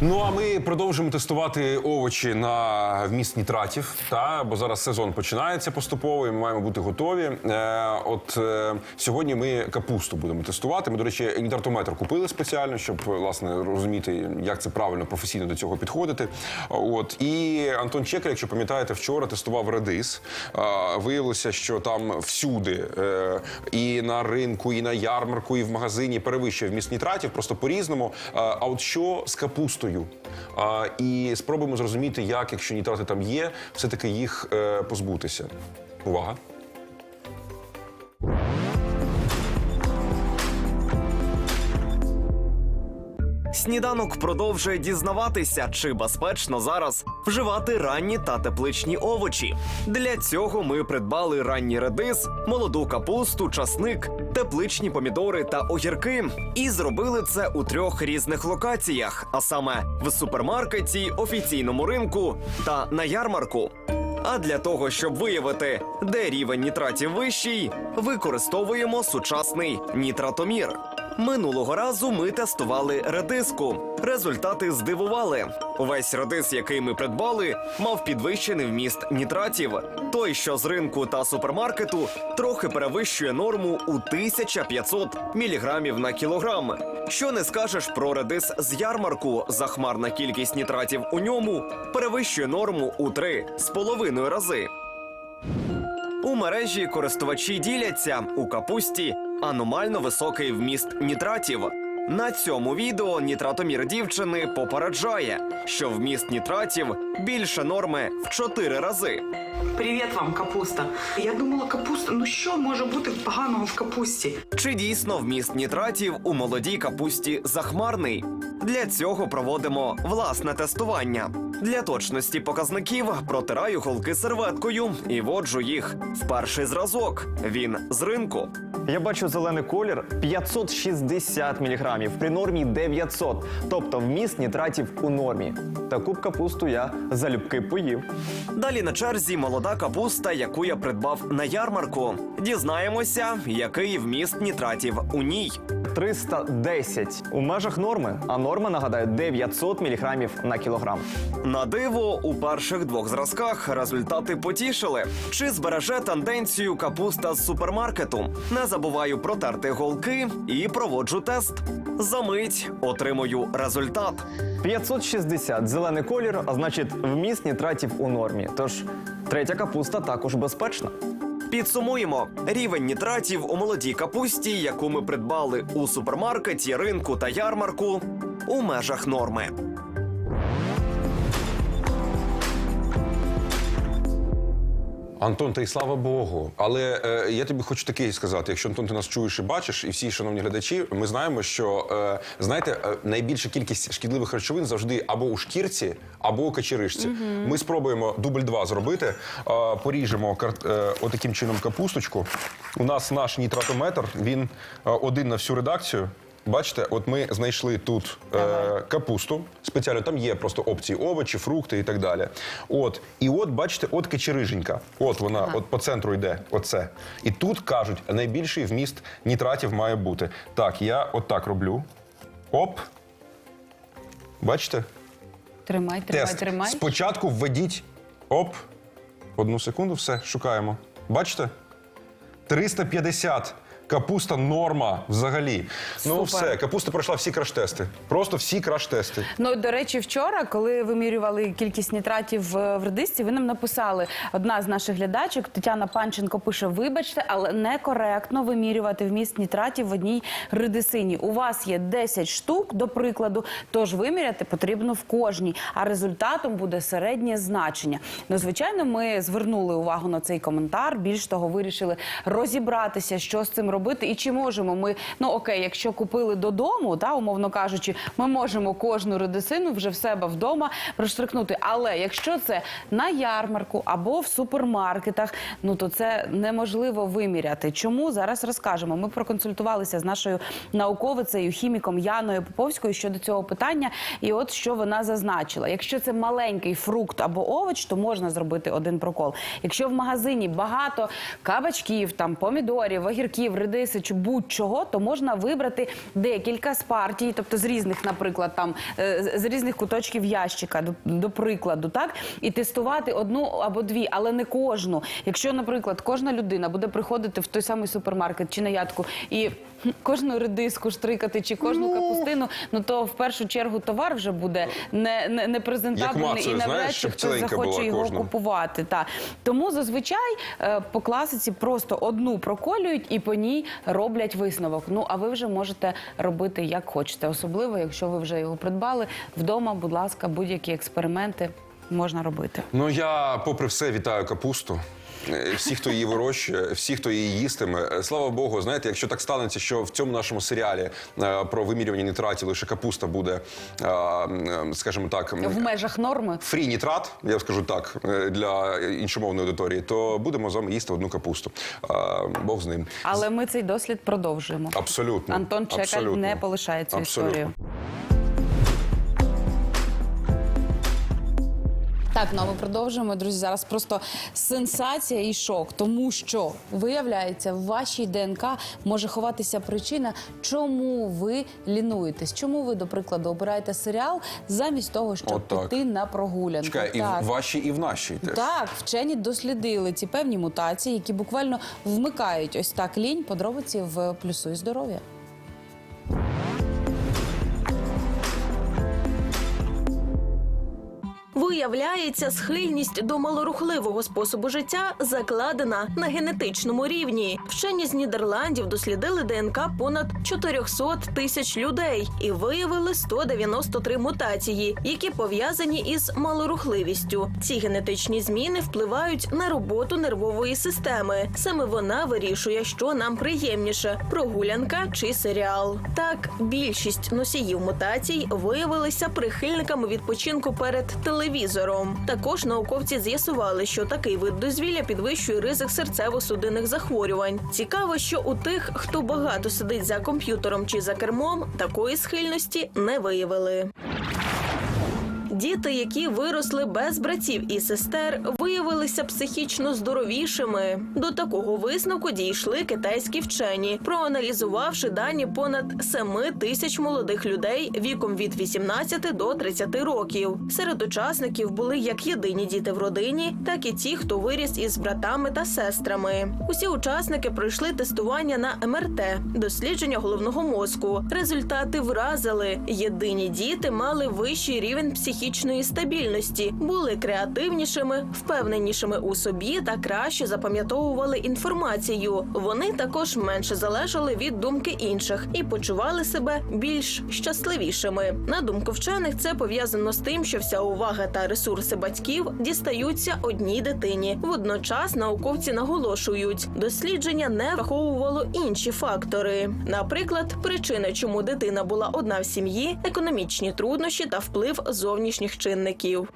Ну а ми продовжимо тестувати овочі на вміст нітратів. Та бо зараз сезон починається поступово. і Ми маємо бути готові. Е, от е, сьогодні ми капусту будемо тестувати. Ми, до речі, нітратометр купили спеціально, щоб власне розуміти, як це правильно професійно до цього підходити. От і Антон Чекер, якщо пам'ятаєте, вчора тестував редис. Е, виявилося, що там всюди е, і на ринку, і на ярмарку, і в магазині перевищує вміст нітратів, просто по-різному. Е, А от що з капустою? А, і спробуємо зрозуміти, як, якщо нітрати там є, все-таки їх е, позбутися. Увага! Сніданок продовжує дізнаватися, чи безпечно зараз вживати ранні та тепличні овочі. Для цього ми придбали ранній редис, молоду капусту, часник, тепличні помідори та огірки. І зробили це у трьох різних локаціях: а саме в супермаркеті, офіційному ринку та на ярмарку. А для того, щоб виявити, де рівень нітратів вищий, використовуємо сучасний нітратомір. Минулого разу ми тестували редиску. Результати здивували. Увесь редис, який ми придбали, мав підвищений вміст нітратів. Той, що з ринку та супермаркету, трохи перевищує норму у 1500 міліграмів на кілограм. Що не скажеш про редис з ярмарку, захмарна кількість нітратів у ньому перевищує норму у три з половиною рази. У мережі користувачі діляться у капусті аномально високий вміст нітратів. На цьому відео нітратомір дівчини попереджає, що вміст нітратів більше норми в 4 рази. Привіт вам, капуста. Я думала, капуста. Ну що може бути поганого в капусті? Чи дійсно вміст нітратів у молодій капусті захмарний? Для цього проводимо власне тестування. Для точності показників протираю голки серветкою і воджу їх в перший зразок. Він з ринку. Я бачу зелений колір 560 мг при нормі 900, тобто вміст нітратів у нормі. Таку б капусту я залюбки поїв. Далі на черзі молода капуста, яку я придбав на ярмарку. Дізнаємося, який вміст нітратів у ній. 310 у межах норми, а норма нагадаю 900 мг на кілограм. На диво у перших двох зразках результати потішили. Чи збереже тенденцію капуста з супермаркету? Не забуваю протерти голки і проводжу тест. Замить отримую результат. 560 зелений колір, а значить вміст нітратів у нормі. Тож третя капуста також безпечна. Підсумуємо рівень нітратів у молодій капусті, яку ми придбали у супермаркеті, ринку та ярмарку, у межах норми. Антон, та й слава Богу. Але е, я тобі хочу таке сказати: якщо Антон, ти нас чуєш і бачиш, і всі шановні глядачі, ми знаємо, що е, знаєте, е, найбільша кількість шкідливих речовин завжди або у шкірці, або у качеришці. Ми спробуємо дубль два зробити. Е, поріжемо кар... е, отаким чином капусточку. У нас наш нітратометр, він е, один на всю редакцію. Бачите, от ми знайшли тут е, капусту. Спеціально там є просто опції овочі, фрукти і так далі. От, і от бачите, от кичериженька. От вона, от по центру йде. Оце. І тут кажуть, найбільший вміст нітратів має бути. Так, я от так роблю. Оп. Бачите? Тримай, тримай, Тест. тримай. Спочатку введіть. Оп. Одну секунду, все, шукаємо. Бачите? 350. Капуста норма взагалі. Ну Супер. все, капуста пройшла всі краш-тести. Просто всі краш-тести. Ну до речі, вчора, коли вимірювали кількість нітратів в редисці, ви нам написали одна з наших глядачок, Тетяна Панченко пише: Вибачте, але некоректно вимірювати вміст нітратів в одній редисині. У вас є 10 штук, до прикладу, тож виміряти потрібно в кожній, а результатом буде середнє значення. Ну, звичайно, ми звернули увагу на цей коментар. Більш того, вирішили розібратися, що з цим робити, і чи можемо ми, ну окей, якщо купили додому, та умовно кажучи, ми можемо кожну редисину вже в себе вдома проштрикнути. Але якщо це на ярмарку або в супермаркетах, ну то це неможливо виміряти. Чому зараз розкажемо? Ми проконсультувалися з нашою науковицею, хіміком Яною Поповською щодо цього питання. І от що вона зазначила: якщо це маленький фрукт або овоч, то можна зробити один прокол. Якщо в магазині багато кабачків, там помідорів, огірків, чи будь-чого, то можна вибрати декілька з партій, тобто з різних, наприклад, там е, з- різних куточків ящика, до, до прикладу, так і тестувати одну або дві, але не кожну. Якщо, наприклад, кожна людина буде приходити в той самий супермаркет чи на ядку і кожну редиску штрикати чи кожну капустину, ну то в першу чергу товар вже буде не, не, не презентабельний мацею, і навряд чи хтось захоче його кожна. купувати. Та. Тому зазвичай е, по класиці просто одну проколюють і по ній роблять висновок. Ну а ви вже можете робити як хочете, особливо якщо ви вже його придбали вдома. Будь ласка, будь-які експерименти можна робити. Ну я, попри все, вітаю капусту. Е, Всі, хто її вирощує, всі, хто її їстиме. Е, Слава Богу, знаєте, якщо так станеться, що в цьому нашому серіалі е, про вимірювання нітратів лише капуста буде, е, е, скажімо так, В межах норми. фрі нітрат, я скажу так, е, для іншомовної аудиторії, то будемо з вами їсти одну капусту. Е, Бог з ним. Але ми цей дослід продовжуємо. Абсолютно. Антон Чекаль Абсолютно. не полишає цю Абсолютно. історію. Так, ну а ми продовжуємо, друзі. Зараз просто сенсація і шок, тому що виявляється, в вашій ДНК може ховатися причина, чому ви лінуєтесь, чому ви, до прикладу, обираєте серіал замість того, щоб От піти на прогулянку. Чекай, і Так. в вашій, і в нашій теж. Так, вчені дослідили ці певні мутації, які буквально вмикають ось так лінь. Подробиці в плюсу і здоров'я. Виявляється, схильність до малорухливого способу життя закладена на генетичному рівні. Вчені з Нідерландів дослідили ДНК понад 400 тисяч людей і виявили 193 мутації, які пов'язані із малорухливістю. Ці генетичні зміни впливають на роботу нервової системи. Саме вона вирішує, що нам приємніше прогулянка чи серіал. Так, більшість носіїв мутацій виявилися прихильниками відпочинку перед телевізором. Також науковці з'ясували, що такий вид дозвілля підвищує ризик серцево-судинних захворювань. Цікаво, що у тих, хто багато сидить за комп'ютером чи за кермом, такої схильності не виявили. Діти, які виросли без братів і сестер, виявилися психічно здоровішими. До такого висновку дійшли китайські вчені, проаналізувавши дані понад 7 тисяч молодих людей віком від 18 до 30 років. Серед учасників були як єдині діти в родині, так і ті, хто виріс із братами та сестрами. Усі учасники пройшли тестування на МРТ, дослідження головного мозку. Результати вразили. Єдині діти мали вищий рівень психічної стабільності, були креативнішими, впевненішими у собі та краще запам'ятовували інформацію. Вони також менше залежали від думки інших і почували себе більш щасливішими. На думку вчених, це пов'язано з тим, що вся увага та ресурси батьків дістаються одній дитині. Водночас науковці наголошують, дослідження не враховувало інші фактори. Наприклад, причини, чому дитина була одна в сім'ї, економічні труднощі та вплив зовнішніх чинників.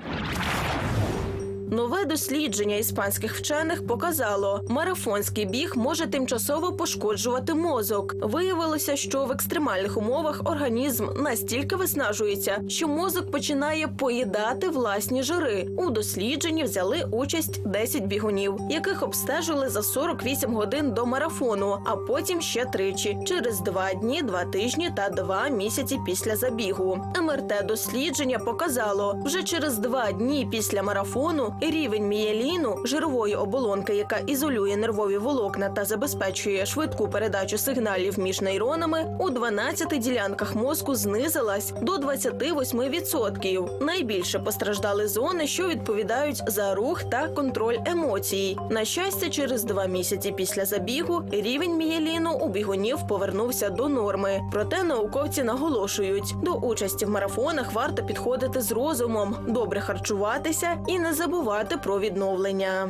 Нове дослідження іспанських вчених показало, марафонський біг може тимчасово пошкоджувати мозок. Виявилося, що в екстремальних умовах організм настільки виснажується, що мозок починає поїдати власні жири. У дослідженні взяли участь 10 бігунів, яких обстежили за 48 годин до марафону, а потім ще тричі через 2 дні, 2 тижні та 2 місяці після забігу. МРТ дослідження показало, вже через 2 дні після марафону рівень мієліну, жирової оболонки, яка ізолює нервові волокна та забезпечує швидку передачу сигналів між нейронами, у 12 ділянках мозку знизилась до 28%. Найбільше постраждали зони, що відповідають за рух та контроль емоцій. На щастя, через два місяці після забігу рівень мієліну у бігунів повернувся до норми. Проте науковці наголошують, до участі в марафонах варто підходити з розумом, добре харчуватися і не забувати про відновлення.